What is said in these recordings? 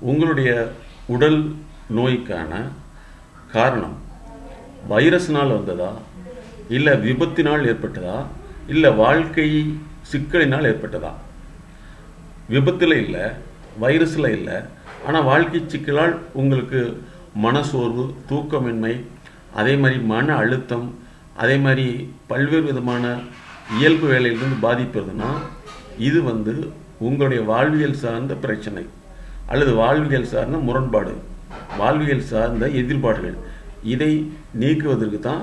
உங்களுடைய உடல் நோய்க்கான காரணம் வைரஸ்னால் வந்ததா? இல்லை விபத்தினால் ஏற்பட்டதா? இல்லை வாழ்க்கை சிக்கலினால் ஏற்பட்டதா? விபத்தில் இல்லை வைரஸில் இல்லை ஆனால் வாழ்க்கை சிக்கலால் உங்களுக்கு மனசோர்வு தூக்கமின்மை அதே மாதிரி மன அழுத்தம் அதே மாதிரி பல்வேறு விதமான இயல்பு வேலையிலிருந்து பாதிப்பதுன்னா இது வந்து உங்களுடைய வாழ்வியல் சார்ந்த பிரச்சனை. அல்லது வாழ்வியல் சார்ந்த முரண்பாடு வாழ்வியல் சார்ந்த எதிர்பாடுகள். இதை நீக்குவதற்கு தான்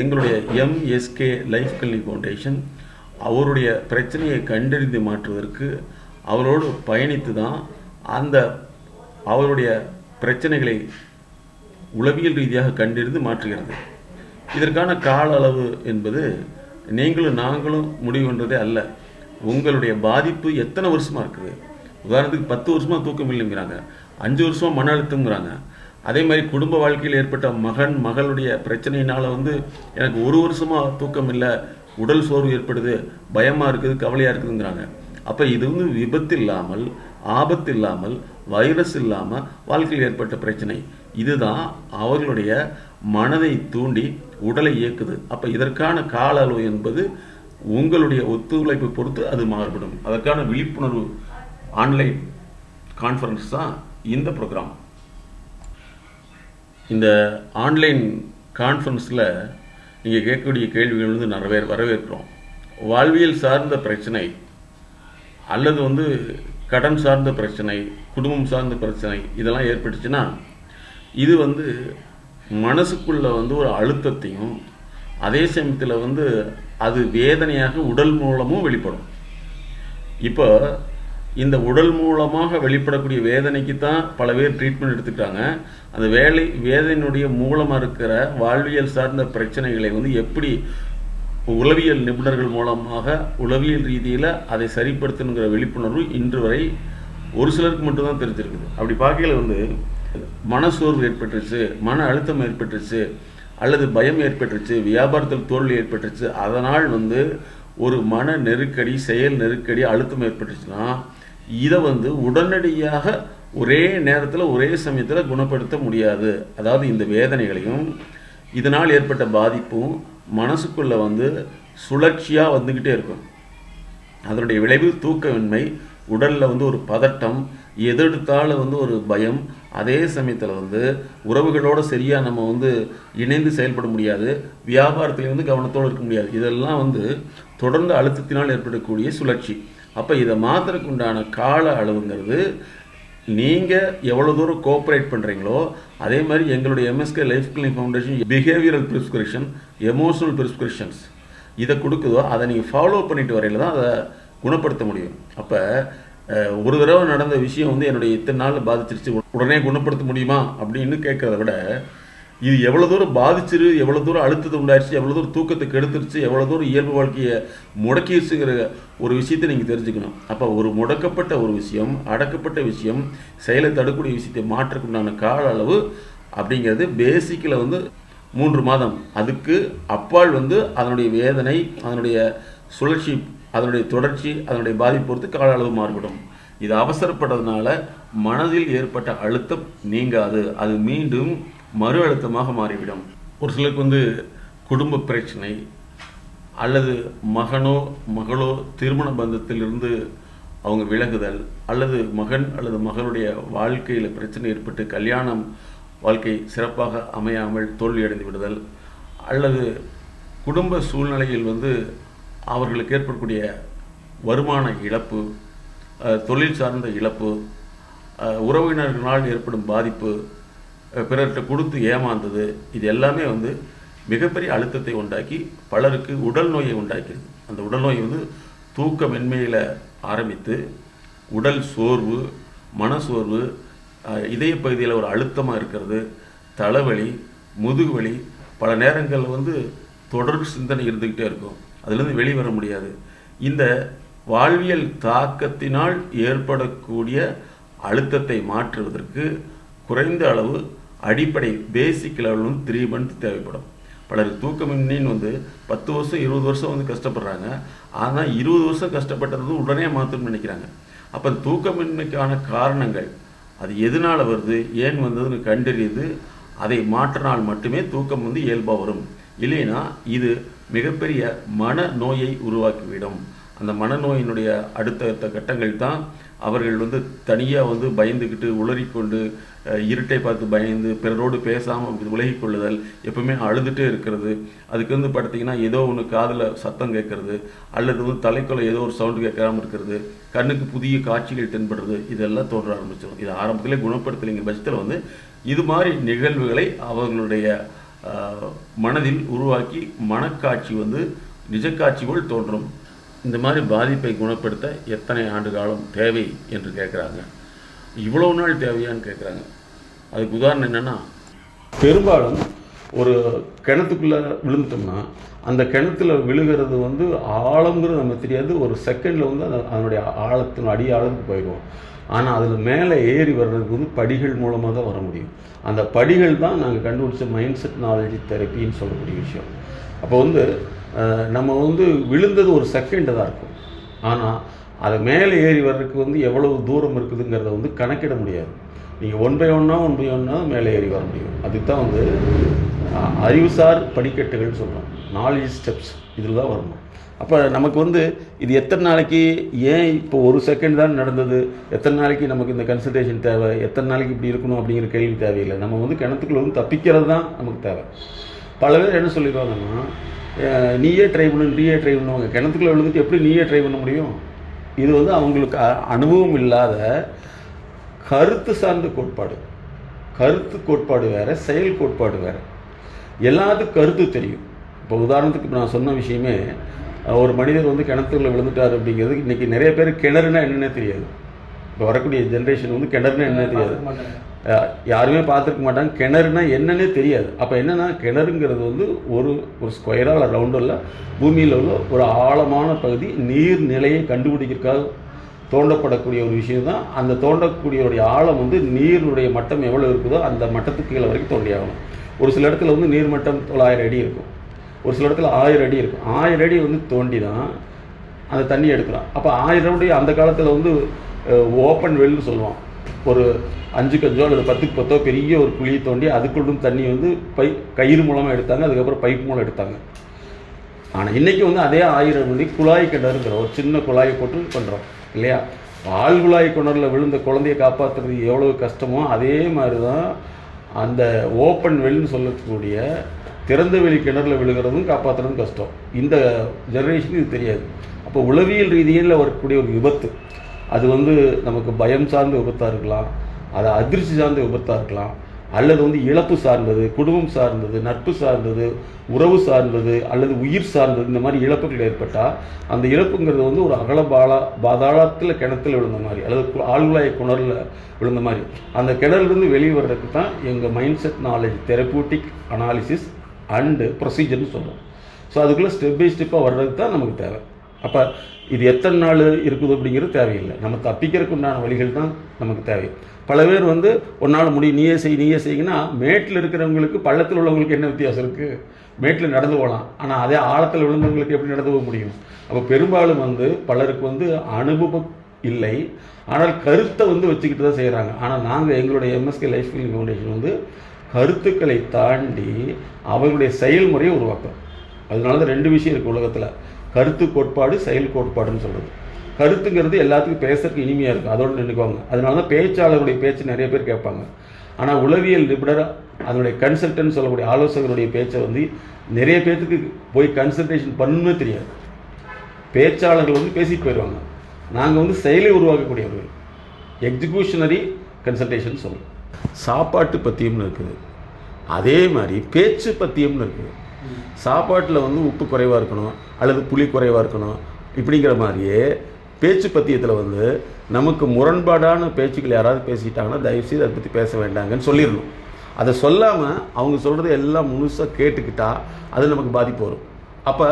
எங்களுடைய எம்எஸ்கே லைஃப் கிளினிக் ஃபவுண்டேஷன் அவருடைய பிரச்சனையை கண்டறிந்து மாற்றுவதற்கு அவரோடு பயணித்து தான் அந்த அவருடைய பிரச்சனைகளை உளவியல் ரீதியாக கண்டறிந்து மாற்றுகிறது. இதற்கான கால அளவு என்பது நீங்களும் நாங்களும் முடிவு பண்ணுறதே அல்ல. உங்களுடைய பாதிப்பு எத்தனை வருஷமாக இருக்குது? உதாரணத்துக்கு பத்து வருஷமாக தூக்கம் இல்லைங்கிறாங்க. அஞ்சு வருஷமாக மன அழுத்தங்கிறாங்க அதே மாதிரி குடும்ப வாழ்க்கையில் ஏற்பட்ட மகன் மகளுடைய பிரச்சனையினால் வந்து எனக்கு ஒரு வருஷமாக தூக்கம் இல்லை உடல் சோர்வு ஏற்படுது பயமாக இருக்குது கவலையாக இருக்குதுங்கிறாங்க. அப்போ இது வந்து விபத்து இல்லாமல் ஆபத்து இல்லாமல் வைரஸ் இல்லாமல் வாழ்க்கையில் ஏற்பட்ட பிரச்சனை. இதுதான் அவர்களுடைய மனதை தூண்டி உடலை இயக்குது. அப்போ இதற்கான கால அளவு என்பது உங்களுடைய ஒத்துழைப்பை பொறுத்து அது மாறுபடும். அதற்கான விழிப்புணர்வு ஆன்லைன் கான்ஃபரன்ஸ் தான் இந்த ப்ரோக்ராம் இந்த ஆன்லைன் கான்ஃபரன்ஸில் நீங்கள் கேட்கக்கூடிய கேள்விகள் வந்து நிறைய வரவேற்கிறோம். வாழ்வியல் சார்ந்த பிரச்சனை அல்லது வந்து கடன் சார்ந்த பிரச்சனை குடும்பம் சார்ந்த பிரச்சனை இதெல்லாம் ஏற்பட்டுச்சுன்னா இது வந்து மனசுக்குள்ளே வந்து ஒரு அழுத்தத்தையும் அதே சமயத்தில் வந்து அது வேதனையாக உடல் மூலமும் வெளிப்படும். இப்போ இந்த உடல் மூலமாக வெளிப்படக்கூடிய வேதனைக்கு தான் பல பேர் ட்ரீட்மெண்ட் எடுத்துக்கிட்டாங்க. அந்த வேலை வேதனையினுடைய மூலமாக இருக்கிற வாழ்வியல் சார்ந்த பிரச்சனைகளை வந்து எப்படி உளவியல் நிபுணர்கள் மூலமாக உளவியல் ரீதியில் அதை சரிப்படுத்தணுங்கிற விழிப்புணர்வு இன்று வரை ஒரு சிலருக்கு மட்டும்தான் தெரிஞ்சிருக்குது. அப்படி பார்க்கையில் வந்து மனசோர்வு ஏற்பட்டுருச்சு மன அழுத்தம் ஏற்பட்டுருச்சு அல்லது பயம் ஏற்பட்டுருச்சு வியாபாரத்தில் தோல்வி ஏற்பட்டுருச்சு அதனால் வந்து ஒரு மன நெருக்கடி செயல் நெருக்கடி அழுத்தம் ஏற்பட்டுச்சுன்னா இதை வந்து உடனடியாக ஒரே நேரத்தில் ஒரே சமயத்தில் குணப்படுத்த முடியாது. அதாவது இந்த வேதனைகளையும் இதனால் ஏற்பட்ட பாதிப்பும் மனசுக்குள்ளே வந்து சுழற்சியாக வந்துக்கிட்டே இருக்கும். அதனுடைய விளைவு தூக்கமின்மை உடலில் வந்து ஒரு பதட்டம் எதெடுத்தாலும் வந்து ஒரு பயம். அதே சமயத்தில் வந்து உறவுகளோடு சரியாக நம்ம வந்து இணைந்து செயல்பட முடியாது. வியாபாரத்தில் வந்து கவனத்தோடு இருக்க முடியாது. இதெல்லாம் வந்து தொடர்ந்து அழுத்தத்தினால் ஏற்படக்கூடிய சுழற்சி. அப்போ இதை மாத்திரக்கு உண்டான கால அளவுங்கிறது நீங்கள் எவ்வளோ தூரம் கோஆப்ரேட் பண்ணுறீங்களோ அதே மாதிரி எங்களுடைய MSK life clinic foundation behavioural prescription emotional prescriptions இதை கொடுக்குதோ அதை நீங்கள் ஃபாலோ பண்ணிட்டு வரையில் தான் அதை குணப்படுத்த முடியும். அப்போ ஒரு தடவை நடந்த விஷயம் வந்து என்னுடைய இத்தனை நாள் பாதிச்சிருச்சு உடனே குணப்படுத்த முடியுமா அப்படின்னு கேட்குறத விட இது எவ்வளோ தூரம் பாதிச்சிரு எவ்வளோ தூரம் அழுத்தத்தை உண்டாயிடுச்சு எவ்வளோ தூரம் தூக்கத்தை கெடுத்துருச்சு எவ்வளோ தூரம் இயல்பு வாழ்க்கையை முடக்கிடுச்சுங்கிற ஒரு விஷயத்தை நீங்கள் தெரிஞ்சுக்கணும். அப்போ ஒரு முடக்கப்பட்ட ஒரு விஷயம் அடக்கப்பட்ட விஷயம் செயலை தடுக்கக்கூடிய விஷயத்தை மாற்றக்குண்டான கால அளவு அப்படிங்கிறது பேசிக்கில் வந்து மூன்று மாதம். அதுக்கு அப்பால் வந்து அதனுடைய வேதனை அதனுடைய சுழற்சி அதனுடைய தொடர்ச்சி அதனுடைய பாதிப்பு பொறுத்து கால அளவு மாறுபடும். இது அவசரப்பட்டதுனால மனதில் ஏற்பட்ட அழுத்தம் நீங்காது. அது மீண்டும் மறு அழுத்தமாக மாறிவிடும். ஒரு சிலருக்கு வந்து குடும்ப பிரச்சனை அல்லது மகனோ மகளோ திருமண பந்தத்திலிருந்து அவங்க விலகுதல் அல்லது மகன் அல்லது மகளுடைய வாழ்க்கையில் பிரச்சனை ஏற்பட்டு கல்யாணம் வாழ்க்கை சிறப்பாக அமையாமல் தோல்வியடைந்து விடுதல் அல்லது குடும்ப சூழ்நிலையில் வந்து அவர்களுக்கு ஏற்படக்கூடிய வருமான இழப்பு தொழில் சார்ந்த இழப்பு உறவினர்களால் ஏற்படும் பாதிப்பு பிறர்கிட்ட கொடுத்து ஏமாந்தது இது எல்லாமே வந்து மிகப்பெரிய அழுத்தத்தை உண்டாக்கி பலருக்கு உடல் நோயை உண்டாக்கிடுது அந்த உடல் நோய் வந்து தூக்கமின்மையில் ஆரம்பித்து உடல் சோர்வு மனசோர்வு இதய பகுதியில் ஒரு அழுத்தமாக இருக்கிறது தலைவலி முதுகுவலி பல நேரங்களில் வந்து தொடர் சிந்தனை இருந்துக்கிட்டே இருக்கும். அதுலேருந்து வெளிவர முடியாது. இந்த வாழ்வியல் தாக்கத்தினால் ஏற்படக்கூடிய அழுத்தத்தை மாற்றுவதற்கு குறைந்த அளவு அடிப்படை பேசிக் லெவல் வந்து த்ரீ மந்த் தேவைப்படும். பலருக்கு தூக்கமின்மைன்னு வந்து பத்து வருஷம் இருபது வருஷம் வந்து கஷ்டப்படுறாங்க. ஆனால் இருபது வருஷம் கஷ்டப்பட்டது உடனே மாற்றணும்னு நினைக்கிறாங்க. அப்போ தூக்கமின்மைக்கான காரணங்கள் அது எதனால் வருது ஏன் வந்ததுன்னு கண்டறிந்து அதை மாற்றினால் மட்டுமே தூக்கம் வந்து இயல்பாக வரும். இல்லைன்னா இது மிகப்பெரிய மன நோயை உருவாக்கிவிடும். அந்த மனநோயினுடைய அடுத்தடுத்த கட்டங்கள் தான் அவர்கள் வந்து தனியாக வந்து பயந்துக்கிட்டு உளறிக்கொண்டு இருட்டை பார்த்து பயந்து பிறரோடு பேசாமல் விலகிக் கொள்ளுதல் எப்பவுமே அழுதுகிட்டே இருக்கிறது. அதுக்கு வந்து பார்த்தீங்கன்னா ஏதோ ஒன்று காதில் சத்தம் கேட்கறது அல்லது வந்து தலைக்குள்ள ஏதோ ஒரு சவுண்டு கேட்காம இருக்கிறது கண்ணுக்கு புதிய காட்சிகள் தென்படுறது இதெல்லாம் தோன்ற ஆரம்பிச்சிடும் இது ஆரம்பத்திலே குணப்படுத்தலைங்கிற பட்சத்தில் வந்து இது மாதிரி நிகழ்வுகளை அவர்களுடைய மனதில் உருவாக்கி மனக்காட்சி வந்து நிஜக்காட்சி போல் தோன்றும். இந்த மாதிரி பாதிப்பை குணப்படுத்த எத்தனை ஆண்டு காலம் தேவை என்று கேட்குறாங்க. இவ்வளோ நாள் தேவையான்னு கேட்குறாங்க. அதுக்கு உதாரணம் என்னென்னா பெரும்பாலும் ஒரு கிணத்துக்குள்ளே விழுந்துட்டோம்னா அந்த கிணத்துல விழுகிறது வந்து ஆழங்கிறது நமக்கு தெரியாது. ஒரு செகண்டில் வந்து அந்த அதனுடைய ஆழத்தின் அடி ஆழத்துக்கு போயிடுவோம் ஆனால் அதில் மேலே ஏறி வர்றதுக்கு வந்து படிகள் மூலமாக தான் வர முடியும். அந்த படிகள் தான் நாங்கள் கண்டுபிடிச்ச மைண்ட் செட் நாலேஜ் தெரப்பின்னு சொல்லக்கூடிய விஷயம். அப்போ வந்து நம்ம வந்து விழுந்தது ஒரு செகண்டு தான் இருக்கும். ஆனால் அது மேலே ஏறி வர்றதுக்கு வந்து எவ்வளவு தூரம் இருக்குதுங்கிறத வந்து கணக்கிட முடியாது. நீங்கள் ஒன் பை ஒன்னா ஒன் பை ஒன்னா மேலே ஏறி வர முடியும். அதுக்கு தான் வந்து அறிவுசார் படிக்கட்டுகள்னு சொல்கிறோம் நாலேஜ் ஸ்டெப்ஸ் இதில் தான் வரணும். அப்போ நமக்கு வந்து இது எத்தனை நாளைக்கு ஏன் இப்போ ஒரு செகண்ட் தான் நடந்தது? எத்தனை நாளைக்கு நமக்கு இந்த கன்சல்டேஷன் தேவை? எத்தனை நாளைக்கு இப்படி இருக்கணும் அப்படிங்கிற கேள்வி தேவையில்லை. நம்ம வந்து கிணத்துக்குள்ள வந்து தப்பிக்கிறது தான் நமக்கு தேவை. பல பேர் என்ன சொல்லிடுவாங்கன்னா நீயே ட்ரை பண்ணு நீயே ட்ரை பண்ணுவாங்க கிணத்துக்குள்ள விழுந்துட்டு எப்படி நீயே ட்ரை பண்ண முடியும்? இது வந்து அவங்களுக்கு அனுபவம் இல்லாத கருத்து சார்ந்த கோட்பாடு. கருத்து கோட்பாடு வேறு செயல் கோட்பாடு வேறு. எல்லாத்துக்கும் கருத்து தெரியும். இப்போ உதாரணத்துக்கு இப்போ நான் சொன்ன விஷயமே ஒரு மனிதர் வந்து கிணத்துக்குள்ள விழுந்துட்டார் அப்படிங்கிறது இன்றைக்கி நிறைய பேர் கிணறுனா என்னென்னே தெரியாது. இப்போ வரக்கூடிய ஜென்ரேஷன் வந்து கிணறுனா என்ன தெரியாது. யாருமே பார்த்துருக்க மாட்டாங்க. கிணறுனா என்னன்னே தெரியாது. அப்போ என்னென்னா கிணறுங்கிறது வந்து ஒரு ஒரு ஸ்கொயராக இல்லை ரவுண்டோ இல்லை பூமியில் உள்ள ஒரு ஆழமான பகுதி நீர் நிலையை கண்டுபிடிக்கிறதுக்காக தோண்டப்படக்கூடிய ஒரு விஷயம் தான். அந்த தோண்டக்கூடியவருடைய ஆழம் வந்து நீருடைய மட்டம் எவ்வளோ இருக்குதோ அந்த மட்டத்துக்கு கீழே வரைக்கும் தோண்டி ஆகணும் ஒரு சில இடத்துல வந்து நீர் மட்டம் தொள்ளாயிரம் அடி இருக்கும். ஒரு சில இடத்துல ஆயிரம் அடி இருக்கும். ஆயிரம் அடி வந்து தோண்டி தான் அந்த தண்ணி எடுக்கலாம். அப்போ ஆயிரம் அடி அந்த காலத்தில் வந்து ஓப்பன் வெல்னு சொல்லுவான் ஒரு அஞ்சு கஞ்சோ அல்லது பத்துக்கு பத்தோ பெரிய ஒரு குழியை தோண்டி அதுக்குள்ளும் தண்ணி வந்து பை கயிறு மூலமாக எடுத்தாங்க அதுக்கப்புறம் பைப் மூலம் எடுத்தாங்க. ஆனால் இன்னைக்கு வந்து அதே ஆயிரம் மணி குழாய் கிணறுங்கிற ஒரு சின்ன குழாயை போட்டு பண்ணுறோம் இல்லையா? ஆள் குழாய் கிணறுல விழுந்த குழந்தைய காப்பாற்றுறது எவ்வளோ கஷ்டமோ அதே மாதிரி தான் அந்த ஓப்பன் வெல்னு சொல்லக்கூடிய திறந்த வெளி கிணறுல விழுகிறதும் காப்பாற்றுறதும் கஷ்டம். இந்த ஜெனரேஷனுக்கு இது தெரியாது. அப்போ உளவியல் ரீதியில் வரக்கூடிய ஒரு விபத்து. அது வந்து நமக்கு பயம் சார்ந்த விபத்தாக இருக்கலாம் அது அதிர்ச்சி சார்ந்த விபத்தாக இருக்கலாம் அல்லது வந்து இழப்பு சார்ந்தது குடும்பம் சார்ந்தது நட்பு சார்ந்தது உறவு சார்ந்தது அல்லது உயிர் சார்ந்தது இந்த மாதிரி இழப்புகள் ஏற்பட்டால் அந்த இழப்புங்கிறது வந்து ஒரு அகல பாலா பாதாளத்தில் கிணத்துல விழுந்த மாதிரி அல்லது கு- ஆழ்குழாய் கிணறுல விழுந்த மாதிரி. அந்த கிணறுலேருந்து வெளியே வர்றதுக்கு தான் எங்கள் mind set knowledge therapeutic analysis and ப்ரொசீஜர்னு சொல்கிறோம் ஸோ அதுக்குள்ளே ஸ்டெப் பை ஸ்டெப்பாக வர்றதுக்கு தான் நமக்கு தேவை. அப்போ இது எத்தனை நாள் இருக்குது அப்படிங்கிறது தேவையில்லை. நம்ம தப்பிக்கிறதுக்கு உண்டான வழிகள் தான் நமக்கு தேவை. பல பேர் வந்து ஒரு நாள் முடியும் நீயே செய் நீயே செய்யிங்கன்னா மேட்டில் இருக்கிறவங்களுக்கு பள்ளத்தில் உள்ளவங்களுக்கு என்ன வித்தியாசம் இருக்குது மேட்டில் நடந்து போகலாம். ஆனால் அதே ஆழத்தில் விழுந்தவங்களுக்கு எப்படி நடந்து போக முடியும்? அப்போ பெரும்பாலும் வந்து பலருக்கு வந்து அனுபவம் இல்லை. ஆனால் கருத்தை வந்து வச்சுக்கிட்டு தான் செய்கிறாங்க ஆனால் நாங்கள் எங்களுடைய எம்எஸ்கே லைஃப் ஃபீலிங் ஃபவுண்டேஷன் வந்து கருத்துக்களை தாண்டி அவர்களுடைய செயல்முறையை உருவாக்குறோம். அதனால தான் ரெண்டு விஷயம் இருக்குது உலகத்தில். கருத்து கோட்பாடு செயல் கோட்பாடுன்னு சொல்கிறது கருத்துங்கிறது எல்லாத்துக்கும் பேசுறதுக்கு இனிமையாக இருக்கும். அதோடு நின்றுக்குவாங்க அதனால தான் பேச்சாளருடைய பேச்சு நிறைய பேர் கேட்பாங்க. ஆனால் உளவியல் நிபுணர் அதனுடைய கன்சல்டன்ட் சொல்லக்கூடிய ஆலோசகருடைய பேச்சை வந்து நிறைய பேர்த்துக்கு போய் கன்சல்டேஷன் பண்ணணுமே தெரியாது. பேச்சாளர்கள் வந்து பேசிட்டு போயிடுவாங்க நாங்கள் வந்து செயலை உருவாக்கக்கூடியவர்கள். எக்ஸிக்யூஷனரி கன்சல்டேஷன் சொல்லுவோம் சாப்பாட்டு பத்தியம்னு இருக்குது. அதே மாதிரி பேச்சு பத்தியம்னு இருக்குது. சாப்பாட்டில் வந்து உப்பு குறைவாக இருக்கணும் அல்லது புளி குறைவாக இருக்கணும் இப்படிங்கிற மாதிரியே பேச்சு பத்தியத்தில் வந்து நமக்கு முரண்பாடான பேச்சுக்கள் யாராவது பேசிக்கிட்டாங்கன்னா தயவுசெய்து அதை பற்றி பேச வேண்டாங்கன்னு சொல்லிடணும். அதை சொல்லாமல் அவங்க சொல்கிறத எல்லாம் முழுசாக கேட்டுக்கிட்டா அது நமக்கு பாதிப்பு வரும். அப்போ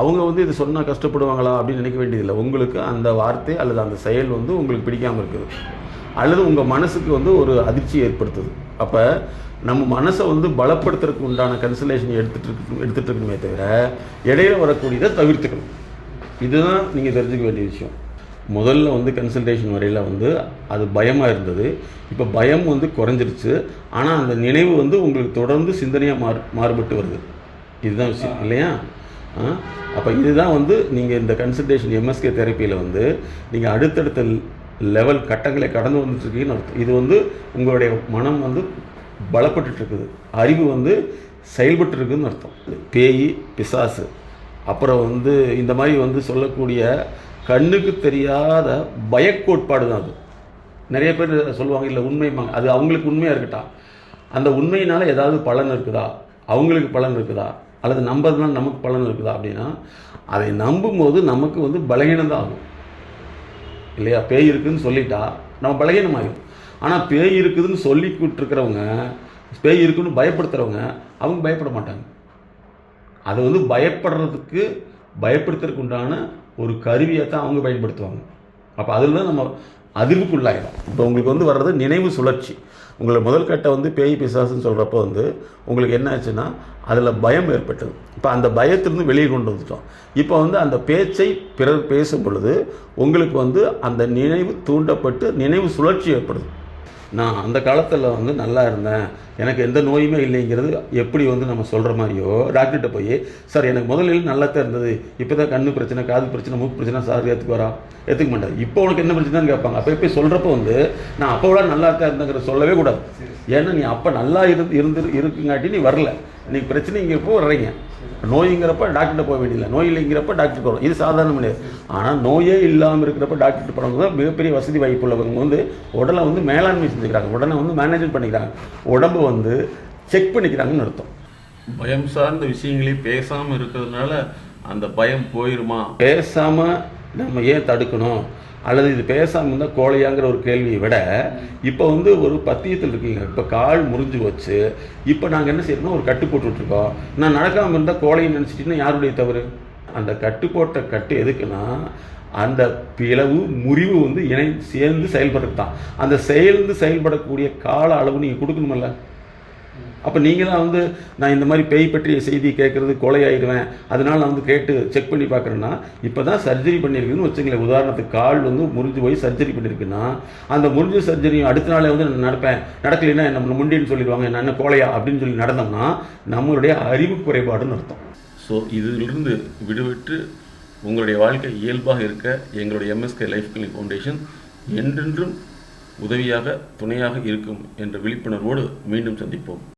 அவங்க வந்து இது சொன்னால் கஷ்டப்படுவாங்களா அப்படின்னு நினைக்க வேண்டியதில்லை. உங்களுக்கு அந்த வார்த்தை அல்லது அந்த செயல் வந்து உங்களுக்கு பிடிக்காமல் இருக்குது. அல்லது உங்கள் மனசுக்கு வந்து ஒரு அதிர்ச்சி ஏற்படுத்துது. அப்போ நம்ம மனசை வந்து பலப்படுத்துறதுக்கு உண்டான கன்சலேஷன் எடுத்துகிட்டு இருக்கு இருக்கணுமே தவிர இடையில வரக்கூடியதை தவிர்த்துக்கணும். இதுதான் நீங்கள் தெரிஞ்சுக்க வேண்டிய விஷயம். முதல்ல வந்து கன்சல்டேஷன் வரையில் வந்து அது பயமாக இருந்தது. இப்போ பயம் வந்து குறைஞ்சிருச்சு. ஆனால் அந்த நினைவு வந்து உங்களுக்கு தொடர்ந்து சிந்தனையாக மாறு மாறுபட்டு வருது. இதுதான் விஷயம் இல்லையா? அப்போ இதுதான் வந்து நீங்கள் இந்த கன்சல்டேஷன் எம்எஸ்கே தெரப்பியில் வந்து நீங்கள் அடுத்தடுத்த லெவல் கட்டங்களை கடந்து வந்துட்டுருக்கீங்கன்னு அர்த்தம். இது வந்து உங்களுடைய மனம் வந்து பலப்பட்டுருக்குது இருக்குது அறிவு வந்து செயல்பட்டுருக்குன்னு அர்த்தம். பேய் பிசாசு. அப்புறம் வந்து இந்த மாதிரி வந்து சொல்லக்கூடிய கண்ணுக்கு தெரியாத பயக்கோட்பாடு தான் அது. நிறைய பேர் சொல்லுவாங்க இல்லை உண்மைப்பாங்க அது அவங்களுக்கு உண்மையாக இருக்கட்டா? அந்த உண்மையினால் ஏதாவது பலன் இருக்குதா? அவங்களுக்கு பலன் இருக்குதா? அல்லது நம்புறதுனால நமக்கு பலன் இருக்குதா அப்படின்னா அதை நம்பும்போது நமக்கு வந்து பலகீனம் தான் ஆகும். இல்லையா? பேய் இருக்குதுன்னு சொல்லிட்டா நம்ம பலகீனமாகும் ஆனால் பேய் இருக்குதுன்னு சொல்லிக்கிட்டு இருக்கிறவங்க பேய் இருக்குன்னு பயப்படுத்துகிறவங்க அவங்க பயப்பட மாட்டாங்க. அது வந்து பயப்படுறதுக்கு பயப்படுத்துறதுக்கு உண்டான ஒரு கருவியை தான் அவங்க பயன்படுத்துவாங்க. அப்போ அதில் தான் நம்ம அதிர்வுக்குள்ளாயிடும் இப்போ உங்களுக்கு வந்து வர்றது நினைவு சுழற்சி. உங்களை முதல் கட்ட வந்து பேய் பிசாசுன்னு சொல்கிறப்போ வந்து உங்களுக்கு என்ன ஆச்சுன்னா அதில் பயம் ஏற்பட்டது. இப்போ அந்த பயத்திலிருந்து வெளியே கொண்டு வந்துட்டோம். இப்போ வந்து அந்த பேச்சை பிறர் பேசும் பொழுது உங்களுக்கு வந்து அந்த நினைவு தூண்டப்பட்டு நினைவு சுழற்சி ஏற்படுது. நான் அந்த காலத்தில் வந்து நல்லா இருந்தேன். எனக்கு எந்த நோயுமே இல்லைங்கிறது எப்படி வந்து நம்ம சொல்கிற மாதிரியோ டாக்டர்கிட்ட போய் சார் எனக்கு முதலில் நல்லா தான் இருந்தது. இப்போ தான் கண்ணு பிரச்சனை காது பிரச்சனை மூக்கு பிரச்சனை சார் ஏற்றுக்கு வரா ஏற்றுக்க மாட்டார். இப்போ உனக்கு என்ன பிரச்சனைன்னு கேட்பாங்க. அப்போ போய் சொல்கிறப்ப வந்து நான் அப்போ விட நல்லா தான் இருந்தேங்கிற சொல்லவே கூடாது. ஏன்னா நீ அப்போ நல்லா இருந்து இருந்து இருக்குங்காட்டி நீ வரல. நீ பிரச்சனை இங்கே வர்றீங்க? நோய்ங்கிறப்ப டாக்டர்கிட்ட போக வேண்டியதில்லை. நோய் இல்லைங்கிறப்ப டாக்டர் போகிறோம் இது சாதாரண கிடையாது ஆனால் நோயே இல்லாமல் இருக்கிறப்ப டாக்டர் போகிறவங்க தான் மிகப்பெரிய வசதி வாய்ப்பு உள்ளவங்க வந்து உடலை வந்து மேலாண்மை செஞ்சுக்கிறாங்க. உடனே வந்து மேனேஜ்மெண்ட் பண்ணிக்கிறாங்க. உடம்பு வந்து செக் பண்ணிக்கிறாங்கன்னு அர்த்தம். பயம் சார்ந்த விஷயங்களே பேசாமல் இருக்கிறதுனால அந்த பயம் போயிருமா? பேசாமல் நம்ம ஏன் தடுக்கணும்? அல்லது இது பேசாமல் இருந்தால் கோழையாங்கிற ஒரு கேள்வியை விட இப்போ வந்து ஒரு பத்தியத்தில் இருக்கீங்க. இப்போ கால் முறிஞ்சு வச்சு இப்போ நாங்கள் என்ன செய்யறோம்னா ஒரு கட்டு போட்டுட்ருக்கோம் நான் நடக்காமல் இருந்தால் கோழைன்னு நினச்சிட்டிங்கன்னா யாருடைய தவறு? அந்த கட்டு போட்ட கட்டு எதுக்குன்னா அந்த பிளவு முறிவு வந்து இணை சேர்ந்து செயல்படுறது தான் அந்த சேர்ந்து செயல்படக்கூடிய கால அளவு நீங்கள் கொடுக்கணுமில்ல? அப்போ நீங்களாம் வந்து நான் இந்த மாதிரி பேய் பற்றிய செய்தி கேட்குறது கொலையாயிடுவேன் அதனால் நான் வந்து கேட்டு செக் பண்ணி பார்க்குறேன்னா இப்போ தான் சர்ஜரி பண்ணியிருக்குன்னு வச்சுங்களேன் உதாரணத்துக்கு கால் வந்து முறிஞ்சு போய் சர்ஜரி பண்ணியிருக்குன்னா அந்த முறிஞ்ச சர்ஜரியும் அடுத்த நாளே வந்து நான் நடப்பேன். நடக்கலைன்னா நம்ம முண்டின்னு சொல்லிடுவாங்க. நான் என்ன கோலையா அப்படின்னு சொல்லி நடந்தோம்னா நம்மளுடைய அறிவு குறைபாடுன்னு அர்த்தம். ஸோ இதிலிருந்து விடுவிட்டு உங்களுடைய வாழ்க்கை இயல்பாக இருக்க எங்களுடைய எம்எஸ்கே லைஃப் கிளினிக் ஃபவுண்டேஷன் என்றென்றும் உதவியாக துணையாக இருக்கும் என்ற விழிப்புணர்வோடு மீண்டும் சந்திப்போம்.